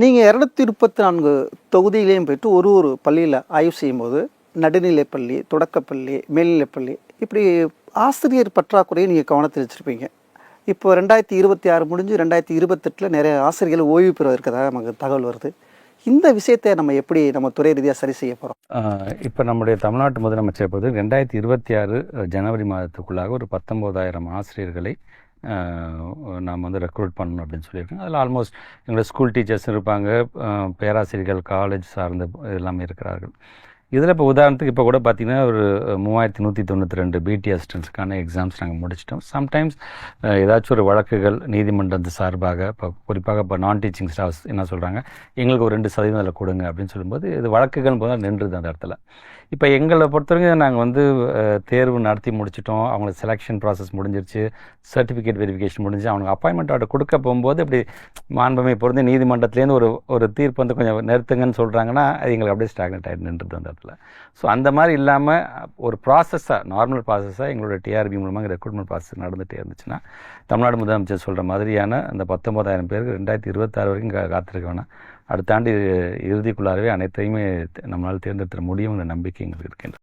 நீங்கள் இரநூத்தி முப்பத்தி நான்கு தொகுதியிலையும் போயிட்டு ஒரு ஒரு பள்ளியில் ஆய்வு செய்யும்போது நடுநிலைப்பள்ளி தொடக்கப்பள்ளி மேல்நிலைப்பள்ளி இப்படி ஆசிரியர் பற்றாக்குறையை நீங்கள் கவனத்தில் வச்சுருப்பீங்க. இப்போ ரெண்டாயிரத்தி இருபத்தி ஆறு முடிஞ்சு ரெண்டாயிரத்தி இருபத்தெட்டில் நிறைய ஆசிரியர்கள் ஓய்வு பெற இருக்கிறதாக நமக்கு தகவல் வருது. இந்த விஷயத்தை நம்ம எப்படி நம்ம துறை ரீதியாக சரி செய்ய போகிறோம் இப்போ நம்முடைய தமிழ்நாட்டு முதலமைச்சர் போது ரெண்டாயிரத்தி இருபத்தி ஆறு ஜனவரி மாதத்துக்குள்ளாக ஒரு பத்தொம்போதாயிரம் ஆசிரியர்களை நாம் வந்து ரெக்ரூட் பண்ணணும் அப்படின்னு சொல்லியிருக்கேன் அதில் ஆல்மோஸ்ட் எங்களோட ஸ்கூல் டீச்சர்ஸ் இருப்பாங்க. பேராசிரியர்கள் காலேஜ் சார்ந்த எல்லாமே இருக்கிறார்கள். இதில் இப்போ உதாரணத்துக்கு இப்போ கூட பார்த்தீங்கன்னா ஒரு மூவாயிரத்தி நூற்றி தொண்ணூற்றி ரெண்டு பிடி அசிஸ்டன்ஸுக்கான எக்ஸாம்ஸ் நாங்கள் முடிச்சிட்டோம். சம்டைம்ஸ் ஏதாச்சும் ஒரு வழக்குகள் நீதிமன்றத்து சார்பாக இப்போ குறிப்பாக இப்போ நான் டீச்சிங் ஸ்டாஃப்ஸ் என்ன சொல்கிறாங்க எங்களுக்கு ஒரு ரெண்டு சதவீதம் அதில் கொடுங்க அப்படின்னு சொல்லும்போது இது வழக்குகள் போது நின்றுது அந்த இடத்துல. இப்போ எங்களை பொறுத்தவரைக்கும் நாங்கள் வந்து தேர்வு நடத்தி முடிச்சிட்டோம். அவங்களுக்கு செலெக்ஷன் ப்ராசஸ் முடிஞ்சிருச்சு. சர்டிஃபிகேட் வெரிஃபிகேஷன் முடிஞ்சு அவங்க அப்பாயின்மெண்ட் ஆர்டர் கொடுக்க போகும்போது இப்படி மாண்புமை பொருந்து நீதிமன்றத்துலேருந்து ஒரு ஒரு தீர்ப்பு வந்து கொஞ்சம் நிறுத்துங்கன்னு சொல்கிறாங்கன்னா அது எங்களுக்கு அப்படியே ஸ்டாக்னட் ஆகிட்டு நின்றுது அந்த இடத்துல. ஸோ அந்த மாதிரி இல்லாமல் ஒரு ப்ராசஸ்ஸாக நார்மல் ப்ராசஸ்ஸாக எங்களோட டிஆர்பி மூலமாக ரெக்ரூட்மெண்ட் ப்ராசஸ் நடந்துகிட்டே இருந்துச்சுன்னா தமிழ்நாடு முதலமைச்சர் சொல்கிற மாதிரியான அந்த பத்தொன்பதாயிரம் பேருக்கு ரெண்டாயிரத்தி இருபத்தாறு வரைக்கும் கா- காத்திருக்க வேணாம். அடுத்த ஆண்டு இறுதிக்குள்ளாகவே அனைத்தையுமே நம்மளால் தேர்ந்தெடுத்துட முடியுங்கிற நம்பிக்கை எங்களுக்கு இருக்கின்றது.